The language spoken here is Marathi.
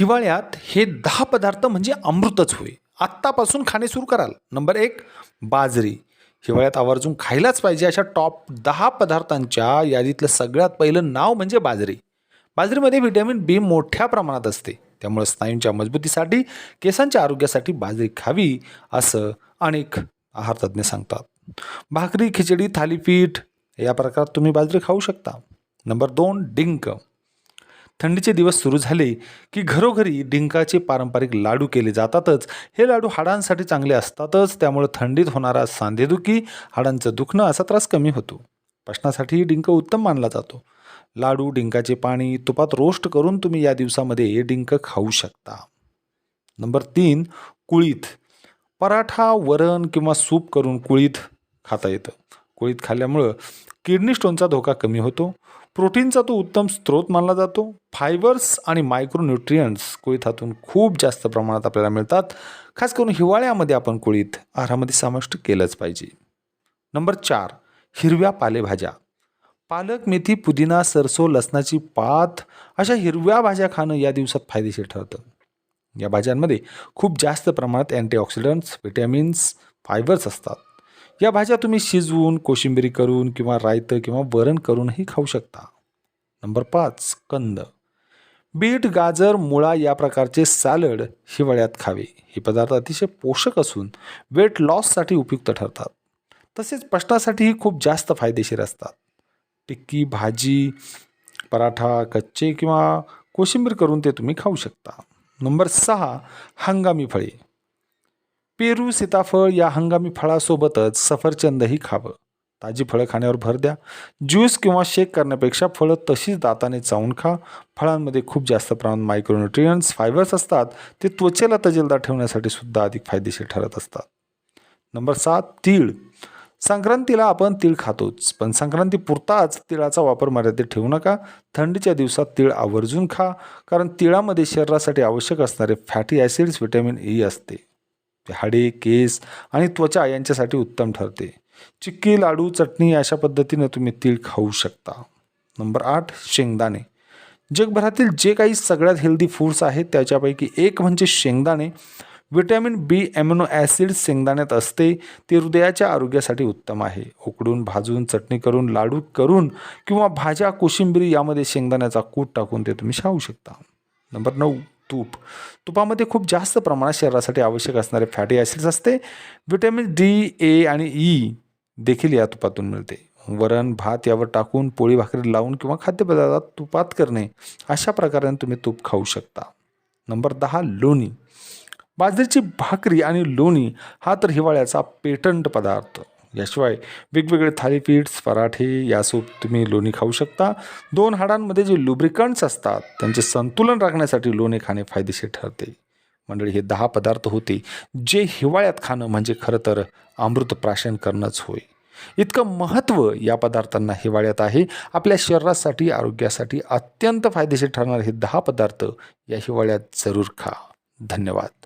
हिवाळ्यात हे दहा पदार्थ म्हणजे अमृतच होय. आत्तापासून खाणे सुरू कराल. नंबर एक बाजरी. हिवाळ्यात आवर्जून खायलाच पाहिजे अशा टॉप दहा पदार्थांच्या यादीतलं सगळ्यात पहिलं नाव म्हणजे बाजरी. बाजरीमध्ये व्हिटॅमिन बी मोठ्या प्रमाणात असते. त्यामुळे स्नायूंच्या मजबूतीसाठी केसांच्या आरोग्यासाठी बाजरी खावी असं अनेक आहारतज्ञ सांगतात. भाकरी खिचडी थालीपीठ या प्रकारात तुम्ही बाजरी खाऊ शकता. नंबर दोन डिंक. थंडीचे दिवस सुरू झाले की घरोघरी डिंकाचे पारंपरिक लाडू केले जातातच. हे लाडू हाडांसाठी चांगले असतातच त्यामुळे थंडीत होणारा सांधेदुखी हाडांचं दुखणं असा त्रास कमी होतो. पचनासाठी डिंक उत्तम मानला जातो. लाडू डिंकाचे पाणी तुपात रोस्ट करून तुम्ही या दिवसामध्ये हे डिंक खाऊ शकता. नंबर तीन कुळीत. पराठा वरण किंवा सूप करून कुळीत खाता येतं. कुळीत खाल्ल्यामुळं किडनी स्टोनचा धोका कमी होतो. प्रोटीनचा तो उत्तम स्रोत मानला जातो. फायबर्स आणि मायक्रोन्युट्रियंट्स कुळीथातून खूप जास्त प्रमाणात आपल्याला मिळतात. खास करून हिवाळ्यामध्ये आपण कुळीत आहारामध्ये समाविष्ट केलंच पाहिजे. नंबर चार हिरव्या पालेभाज्या. पालक मेथी पुदिना सरसो लसणाची पात अशा हिरव्या भाज्या खाणं या दिवसात फायदेशीर ठरतं. या भाज्यांमध्ये खूप जास्त प्रमाणात अँटीऑक्सिडंट्स व्हिटॅमिन्स फायबर्स असतात. या भाज्या तुम्ही शिजवून कोशिंबिरी करून किंवा रायतं किंवा वरण करूनही खाऊ शकता. नंबर पाच कंद. बीट गाजर मुळा या प्रकारचे सॅलड हिवाळ्यात खावे. हे पदार्थ अतिशय पोषक असून वेट लॉससाठी उपयुक्त ठरतात. तसेच पचनासाठीही खूप जास्त फायदेशीर असतात. टिक्की भाजी पराठा कच्चे किंवा कोशिंबीर करून ते तुम्ही खाऊ शकता. नंबर सहा हंगामी फळे. पेरू सीताफळ या हंगामी फळासोबतच सफरचंदही खावं. ताजी फळं खाण्यावर भर द्या. ज्यूस किंवा शेक करण्यापेक्षा फळं तशीच दाताने चावून खा. फळांमध्ये खूप जास्त प्रमाणात मायक्रोन्युट्रियंट्स फायबर्स असतात. ते त्वचेला तजेलदार ठेवण्यासाठी सुद्धा अधिक फायदेशीर ठरत असतात. नंबर सात तीळ. संक्रांतीला आपण तीळ खातोच पण संक्रांती पुरताच तिळाचा वापर मर्यादित ठेवू नका. थंडीच्या दिवसात तीळ आवर्जून खा कारण तिळामध्ये शरीरासाठी आवश्यक असणारे फॅटी ॲसिड्स व्हिटॅमिन ई असते. ते हाडे केस आणि त्वचा यांच्यासाठी उत्तम ठरते. चिक्की लाडू चटणी अशा पद्धतीनं तुम्ही तीळ खाऊ शकता. नंबर आठ शेंगदाणे. जगभरातील जे काही सगळ्यात हेल्दी फूड्स आहेत त्याच्यापैकी एक म्हणजे शेंगदाणे. व्हिटॅमिन बी ॲमिनो ॲसिड शेंगदाण्यात असते. ते हृदयाच्या आरोग्यासाठी उत्तम आहे. उकडून भाजून चटणी करून लाडू करून किंवा भाज्या कोशिंबिरी यामध्ये शेंगदाण्याचा कूट टाकून ते तुम्ही खाऊ शकता. नंबर नऊ. तूप. तुपामध्ये खूप जास्त प्रमाणात शरीरासाठी आवश्यक असणारे फॅटी ॲसिड्स असते. व्हिटॅमिन डी ए आणि ई देखील या तुपातून मिळते. वरण भात यावर टाकून पोळी भाकरी लावून किंवा खाद्यपदार्थात तुपात करणे अशा प्रकारे तुम्ही तूप खाऊ शकता. नंबर दहा लोणी. बाजरीची भाकरी आणि लोणी हा तर हिवाळ्याचा पेटंट पदार्थ. याशिवाय वेगवेगळे थालीपीठ्स पराठे यासोबत तुम्ही लोणी खाऊ शकता. दोन हाडांमध्ये जे लुब्रिकंट्स असतात त्यांचे संतुलन राखण्यासाठी लोणी खाणे फायदेशीर ठरते. मंडळी हे दहा पदार्थ होते जे हिवाळ्यात खाणं म्हणजे खरं तर अमृत प्राशन करणंच होय. इतकं महत्त्व या पदार्थांना हिवाळ्यात आहे. आपल्या शरीरासाठी आरोग्यासाठी अत्यंत फायदेशीर ठरणारे हे दहा पदार्थ या हिवाळ्यात जरूर खा. धन्यवाद.